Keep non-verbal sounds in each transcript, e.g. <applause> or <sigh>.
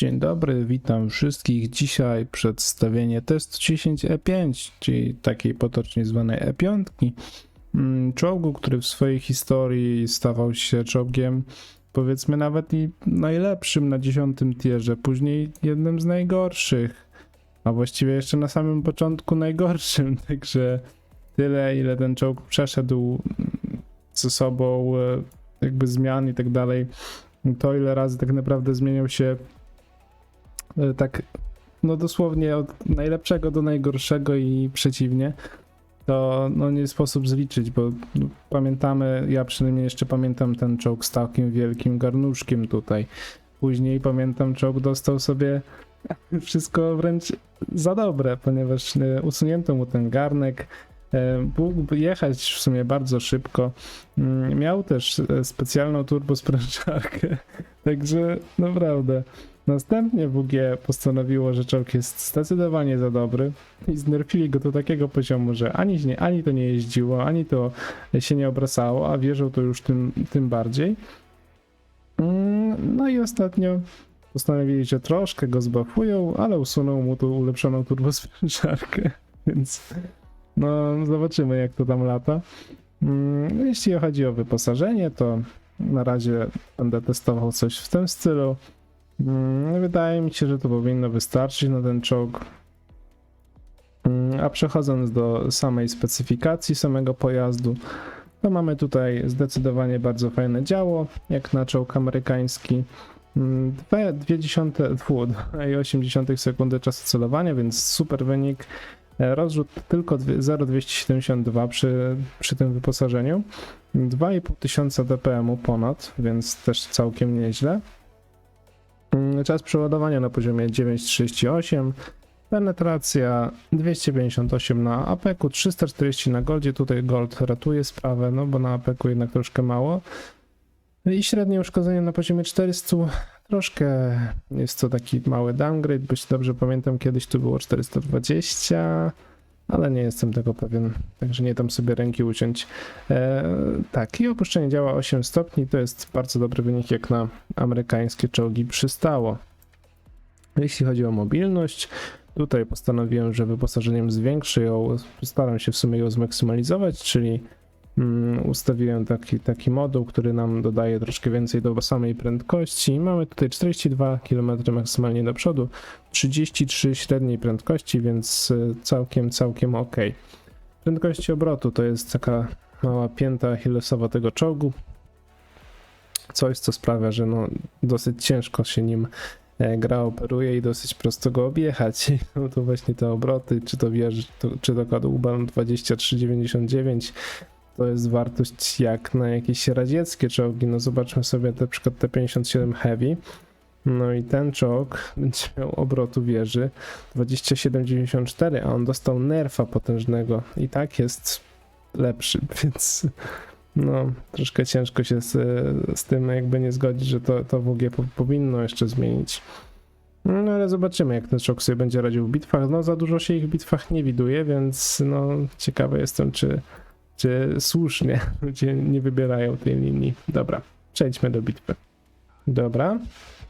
Dzień dobry, witam wszystkich. Dzisiaj przedstawienie testu 10E5, czyli takiej potocznie zwanej E5. mm, Czołgu, który w swojej historii stawał się czołgiem powiedzmy nawet i najlepszym na 10 tierze, później jednym z najgorszych, a właściwie jeszcze na samym początku najgorszym, <laughs> także tyle ile ten czołg przeszedł mm, ze sobą e, jakby zmian i tak dalej, to ile razy tak naprawdę zmieniał się E, tak no dosłownie od najlepszego do najgorszego i przeciwnie, to no nie sposób zliczyć, bo no, pamiętamy, ja przynajmniej jeszcze pamiętam ten czołg z takim wielkim garnuszkiem tutaj. Później pamiętam, czołg dostał sobie <laughs> wszystko wręcz za dobre, ponieważ e, usunięto mu ten garnek. e, Mógł jechać w sumie bardzo szybko. Mm, Miał też e, specjalną turbosprężarkę, <laughs> także naprawdę. Następnie WG postanowiło, że czołg jest zdecydowanie za dobry i znerfili go do takiego poziomu, że ani, ani to nie jeździło, ani to się nie obracało, a wierzą to już tym, tym bardziej. Mm, No i ostatnio postanowili, że troszkę go zbafują, ale usuną mu tu ulepszoną turbosprężarkę, <laughs> więc no zobaczymy jak to tam lata. Mm, Jeśli chodzi o wyposażenie, to na razie będę testował coś w tym stylu. Mm, Wydaje mi się, że to powinno wystarczyć na ten czołg. Mm, A przechodząc do samej specyfikacji samego pojazdu, to mamy tutaj zdecydowanie bardzo fajne działo, jak na czołg amerykański. Mm, dwie- 2,8 sekundy czasu celowania, więc super wynik. E, Rozrzut tylko dwie- 0,272 przy, przy tym wyposażeniu. 2,5 tysiąca dpm ponad, więc też całkiem nieźle. Mm, Czas przeładowania na poziomie 9,38. Penetracja 258 na APEK-u, 340 na Goldzie. Tutaj Gold ratuje sprawę, no bo na APEK-u jednak troszkę mało. I średnie uszkodzenie na poziomie 400. Troszkę jest to taki mały downgrade, bo dobrze pamiętam, kiedyś tu było 420, ale nie jestem tego pewien, także nie dam sobie ręki uciąć. E, tak, i opuszczenie działa 8 stopni, to jest bardzo dobry wynik, jak na amerykańskie czołgi przystało. Jeśli chodzi o mobilność, tutaj postanowiłem, że wyposażeniem zwiększę ją, staram się w sumie ją zmaksymalizować, czyli ustawiłem taki, taki moduł, który nam dodaje troszkę więcej do samej prędkości. Mamy tutaj 42 km maksymalnie do przodu, 33 średniej prędkości, więc y, całkiem, całkiem ok. Prędkości obrotu to jest taka mała pięta achillesowa tego czołgu. Coś, co sprawia, że no, dosyć ciężko się nim e, gra operuje i dosyć prosto go objechać. <laughs> No to właśnie te obroty, czy to wieży, czy to kadłuban 2399, to jest wartość jak na jakieś radzieckie czołgi. No zobaczmy sobie na przykład T57 Heavy. No i ten czołg będzie miał obrotu wieży 2794, a on dostał nerfa potężnego i tak jest lepszy, <laughs> więc no troszkę ciężko się z, z tym jakby nie zgodzić, że to, to WG po, powinno jeszcze zmienić. No ale zobaczymy jak ten czołg sobie będzie radził w bitwach. No za dużo się ich w bitwach nie widuje, więc no ciekawy jestem czy, czy słusznie <laughs> ludzie nie wybierają tej linii. Dobra, przejdźmy do bitwy. Dobra.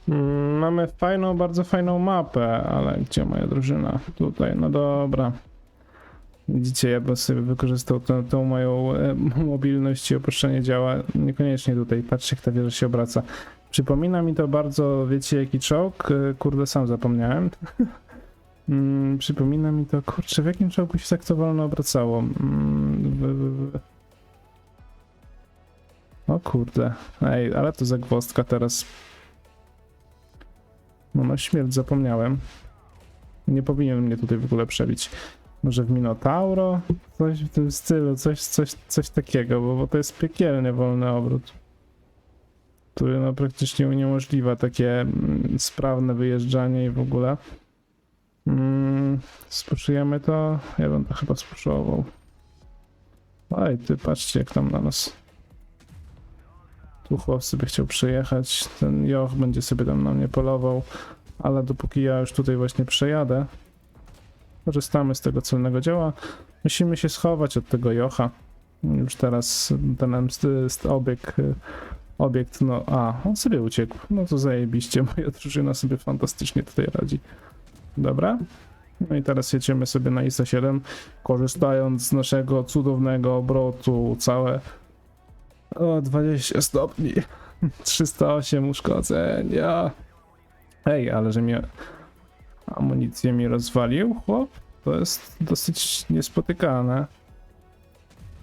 Mm, Mamy fajną, bardzo fajną mapę, ale gdzie moja drużyna? Tutaj, no dobra. Widzicie, ja bym sobie wykorzystał tą, tą moją e, mobilność i opuszczenie działa. Niekoniecznie tutaj. Patrzcie, jak ta wieża się obraca. Przypomina mi to bardzo, wiecie jaki czołg? E, Kurde, sam zapomniałem. <laughs> Mm, Przypomina mi to, kurczę, w jakim czołgu się tak to wolno obracało? Mm, w- O kurde, ej, ale to zagwozdka teraz. No na śmierć zapomniałem. Nie powinien mnie tutaj w ogóle przebić. Może w Minotauro? Coś w tym stylu, coś, coś, coś takiego, bo, bo to jest piekielnie wolny obrót. Który no praktycznie uniemożliwia takie mm, sprawne wyjeżdżanie i w ogóle. Mm, spuszujemy to? Ja bym to chyba spuszował. Oj, ty patrzcie jak tam na nas. Tu chłop sobie chciał przyjechać, ten Joch będzie sobie tam na mnie polował, ale dopóki ja już tutaj właśnie przejadę, korzystamy z tego celnego dzieła. Musimy się schować od tego Jocha. Już teraz ten y, obiekt, no a, on sobie uciekł. No to zajebiście, <laughs> moja drużyna sobie fantastycznie tutaj radzi. Dobra. No i teraz jedziemy sobie na ISA 7, korzystając z naszego cudownego obrotu, całe o 20 stopni, <laughs> 308 uszkodzenia. Ej, ale że mnie amunicję mi rozwalił, chłop, to jest dosyć niespotykane.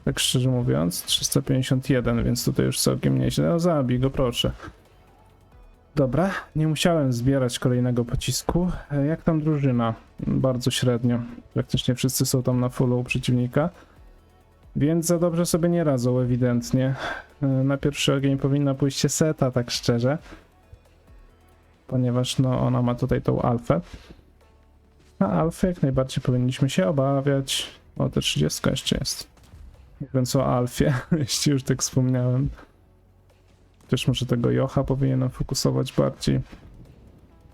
Tak szczerze mówiąc, 351, więc tutaj już całkiem nieźle. No zabij go, proszę. Dobra, nie musiałem zbierać kolejnego pocisku. E, Jak tam drużyna? Bardzo średnio. Praktycznie wszyscy są tam na fullu przeciwnika. Więc za dobrze sobie nie radzą, ewidentnie. E, Na pierwszy ogień powinna pójść się seta, tak szczerze. Ponieważ no, ona ma tutaj tą alfę. A alfę jak najbardziej powinniśmy się obawiać. O, te 30 jeszcze jest. Mówiąc o alfie, <laughs> jeśli już tak wspomniałem. Też może tego Jocha powinienem fokusować bardziej.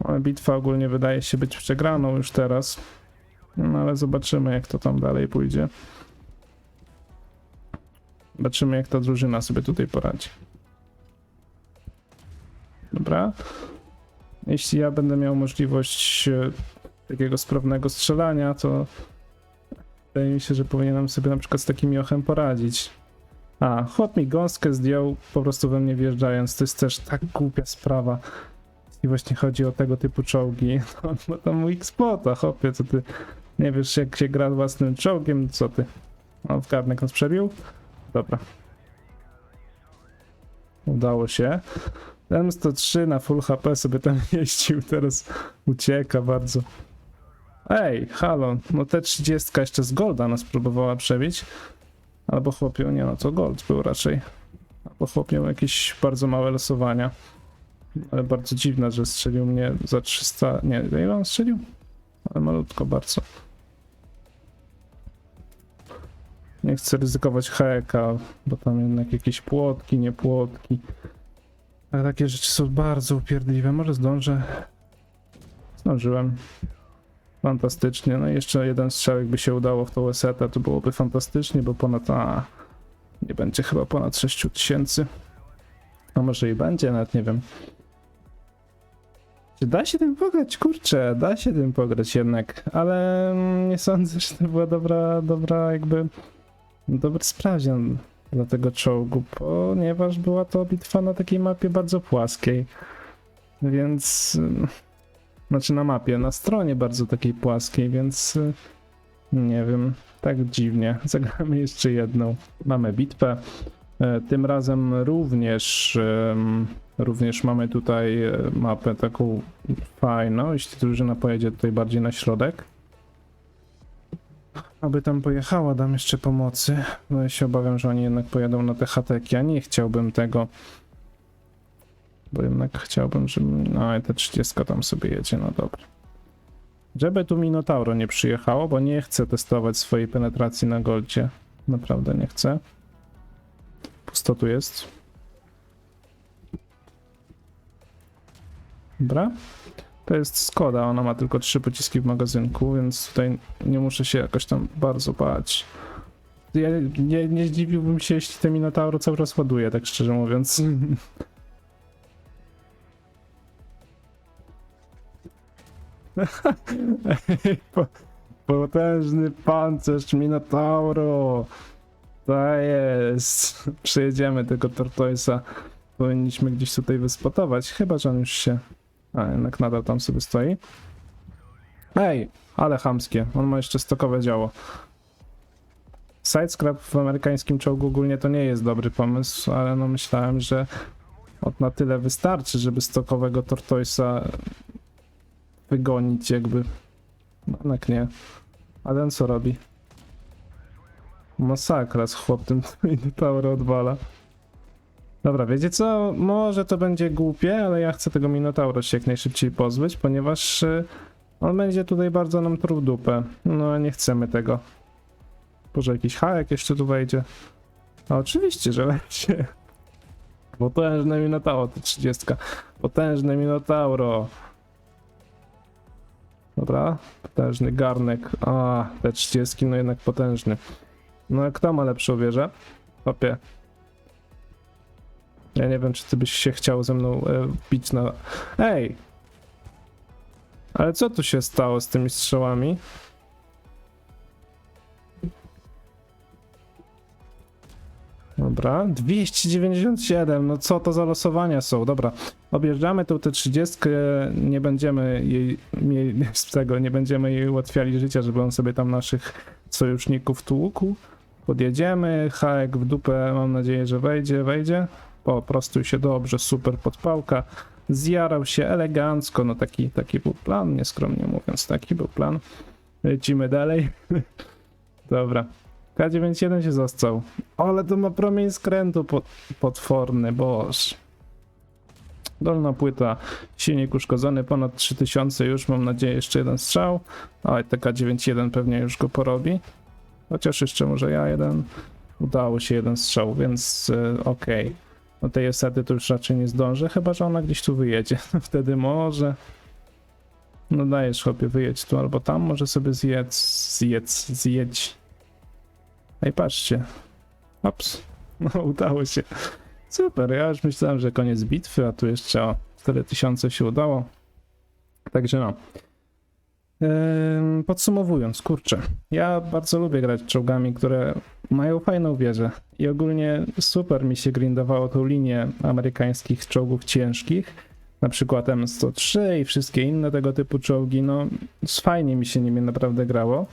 Ale bitwa ogólnie wydaje się być przegraną już teraz. No ale zobaczymy jak to tam dalej pójdzie. Zobaczymy jak ta drużyna sobie tutaj poradzi. Dobra. Jeśli ja będę miał możliwość e, takiego sprawnego strzelania, to wydaje mi się, że powinienem sobie na przykład z takim Jochem poradzić. A, chłop mi gąskę zdjął po prostu we mnie wjeżdżając. To jest też tak głupia sprawa. I właśnie chodzi o tego typu czołgi. <laughs> No, ma tam weak spota, chłopie, co ty nie wiesz jak się gra własnym czołgiem, co ty? O, w garnek nas przebił? Dobra. Udało się. M103 na full HP sobie tam <laughs> jeździł, teraz ucieka bardzo. Ej, halo, no te 30 jeszcze z Golda nas próbowała przebić. Albo chłopie, nie no, to Gold był raczej. Albo chłop miał jakieś bardzo małe losowania. Ale bardzo dziwne, że strzelił mnie za 300... Nie, ile on strzelił? Ale malutko bardzo. Nie chcę ryzykować heka, bo tam jednak jakieś płotki, nie płotki. Ale takie rzeczy są bardzo upierdliwe. Może zdążę. Zdążyłem. Fantastycznie. No i jeszcze jeden strzał, jakby się udało w tą esetę, to byłoby fantastycznie, bo ponad. A, nie będzie chyba ponad 6000. A może i będzie, nawet nie wiem. Czy da się tym pograć? Kurczę, da się tym pograć jednak, ale mm, nie sądzę, <laughs> że to była dobra, dobra jakby dobry sprawdzian dla tego czołgu, ponieważ była to bitwa na takiej mapie bardzo płaskiej. Więc mm, znaczy na mapie, na stronie bardzo takiej płaskiej, więc y, nie wiem, tak dziwnie. <laughs> Zagramy jeszcze jedną. Mamy bitwę. E, Tym razem również, również mamy tutaj e, mapę taką fajną, jeśli drużyna pojedzie tutaj bardziej na środek. Aby tam pojechała, dam jeszcze pomocy, bo ja się obawiam, że oni jednak pojadą na te hateki, a nie chciałbym tego. Bo jednak chciałbym, żeby... No i ta 30 tam sobie jedzie, no dobra. Żeby tu Minotauro nie przyjechało, bo nie chcę testować swojej penetracji na goldzie. Naprawdę nie chcę. Pusto tu jest. Dobra. To jest Skoda, ona ma tylko trzy pociski w magazynku, więc tutaj nie muszę się jakoś tam bardzo bać. Ja nie, nie zdziwiłbym się, jeśli te Minotauro cały czas ładuje, tak szczerze mówiąc. Po- <laughs> <laughs> Potężny pancerz Minotauro! To jest. Przejedziemy tego Tortoisa. Powinniśmy gdzieś tutaj wyspotować. Chyba, że on już się. A, jednak nadal tam sobie stoi. Ej, ale chamskie. On ma jeszcze stokowe działo. Sidescrap w amerykańskim czołgu ogólnie to nie jest dobry pomysł, ale no myślałem, że od na tyle wystarczy, żeby stokowego Tortoisa wygonić jakby. No, jednak nie. A ten co robi? Masakra z chłop <laughs> tym Minotauro odwala. Dobra, wiecie co? Może to będzie głupie, ale ja chcę tego Minotauro się jak najszybciej pozbyć, ponieważ y, on będzie tutaj bardzo nam truł dupę. No, nie chcemy tego. Może jakiś hajek jeszcze tu wejdzie? A oczywiście, że wejdzie. Potężne Minotauro, to 30. Potężne Minotauro. Dobra, potężny garnek. A, te 30, no jednak potężny. No kto ma lepszą wieżę? Papie. Ja nie wiem, czy ty byś się chciał ze mną e, bić na... Ej! Ale co tu się stało z tymi strzałami? Dobra, 297, no co to za losowania są? Dobra, objeżdżamy tą tę 30, nie będziemy jej, jej <laughs> z tego, nie będziemy jej ułatwiali życia, żeby on sobie tam naszych sojuszników tłukł. Podjedziemy, hajek w dupę, mam nadzieję, że wejdzie, wejdzie. O, prostuj się dobrze, super podpałka. Zjarał się elegancko, no taki, taki był plan, nieskromnie mówiąc, taki był plan. Lecimy dalej. <laughs> Dobra. K91 się został. Ale to ma promień skrętu pot potworny, boż. Dolna płyta, silnik uszkodzony, ponad 3000 już, mam nadzieję, jeszcze jeden strzał. Oj, TK91 pewnie już go porobi. Chociaż jeszcze może ja jeden. Udało się jeden strzał, więc e, okej. No tej esety to już raczej nie zdążę, chyba że ona gdzieś tu wyjedzie. <laughs> Wtedy może. No dajesz chłopie, wyjedź tu albo tam, może sobie zjedz, zjedz, zjedź. Ej, patrzcie. Ops. <laughs> No, udało się. Super, ja już myślałem, że koniec bitwy, a tu jeszcze o 4000 się udało. Także no. Podsumowując, kurczę, ja bardzo lubię grać czołgami, które mają fajną wieżę i ogólnie super mi się grindowało tą linię amerykańskich czołgów ciężkich, na przykład M103 i wszystkie inne tego typu czołgi, no fajnie mi się nimi naprawdę grało.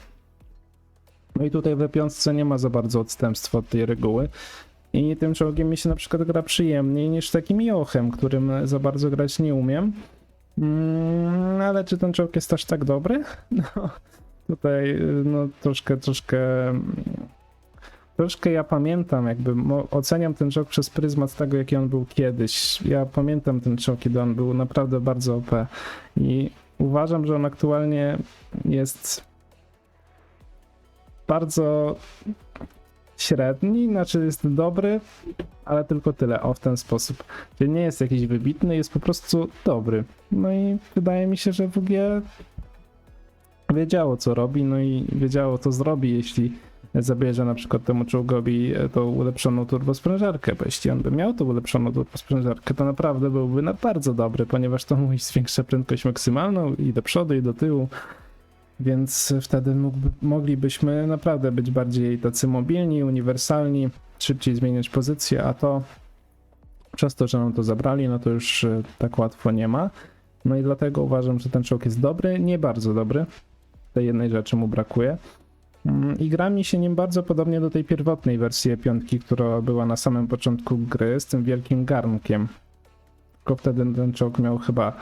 No i tutaj w piątce nie ma za bardzo odstępstwa od tej reguły. I tym czołgiem mi się na przykład gra przyjemniej niż takim Jochem, którym za bardzo grać nie umiem. Mm, ale czy ten czołg jest aż tak dobry? <laughs> No, tutaj no troszkę, troszkę mm, troszkę ja pamiętam, jakby oceniam ten czołg przez pryzmat tego, jaki on był kiedyś. Ja pamiętam ten czołg, kiedy on był naprawdę bardzo OP i uważam, że on aktualnie jest bardzo średni, znaczy jest dobry, ale tylko tyle, o w ten sposób. Czyli nie jest jakiś wybitny, jest po prostu dobry. No i wydaje mi się, że WG wiedziało co robi, no i wiedziało co zrobi, jeśli zabierze na przykład temu czołgowi e, tą ulepszoną turbosprężarkę, bo jeśli on by miał tą ulepszoną turbosprężarkę, to naprawdę byłby na bardzo dobry, ponieważ to mu <laughs> zwiększa prędkość maksymalną i do przodu i do tyłu, więc wtedy mógłby, moglibyśmy naprawdę być bardziej tacy mobilni, uniwersalni, szybciej zmieniać pozycję, a to przez to, że nam to zabrali, no to już e, tak łatwo nie ma. No i dlatego uważam, że ten czołg jest dobry, nie bardzo dobry. Tej jednej rzeczy mu brakuje. Mm, I gra mi się nim bardzo podobnie do tej pierwotnej wersji piątki, która była na samym początku gry z tym wielkim garnkiem. Tylko wtedy ten czołg miał chyba,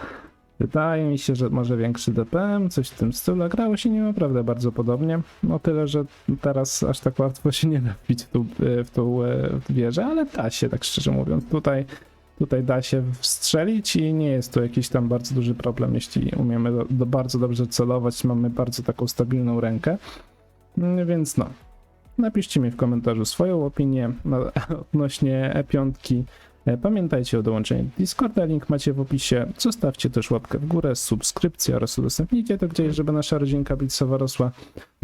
wydaje mi się, że może większy DPM, coś w tym stylu, grało się nim naprawdę bardzo podobnie. No tyle, że teraz aż tak łatwo się <laughs> nie da wbić w tą, w tą e, wieżę, ale da się, tak szczerze mówiąc. Tutaj, tutaj da się strzelić i nie jest to jakiś tam bardzo duży problem, jeśli umiemy do, do bardzo dobrze celować, mamy bardzo taką stabilną rękę. Mm, Więc no, napiszcie mi w komentarzu swoją opinię <laughs> odnośnie E5. E, Pamiętajcie o dołączeniu do Discorda, link macie w opisie. Zostawcie też łapkę w górę, subskrypcję oraz udostępnijcie to gdzieś, żeby nasza rodzinka Blitzowa rosła.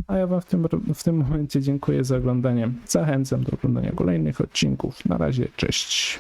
A ja wam w tym, w tym momencie dziękuję za oglądanie. Zachęcam do oglądania kolejnych odcinków. Na razie, cześć.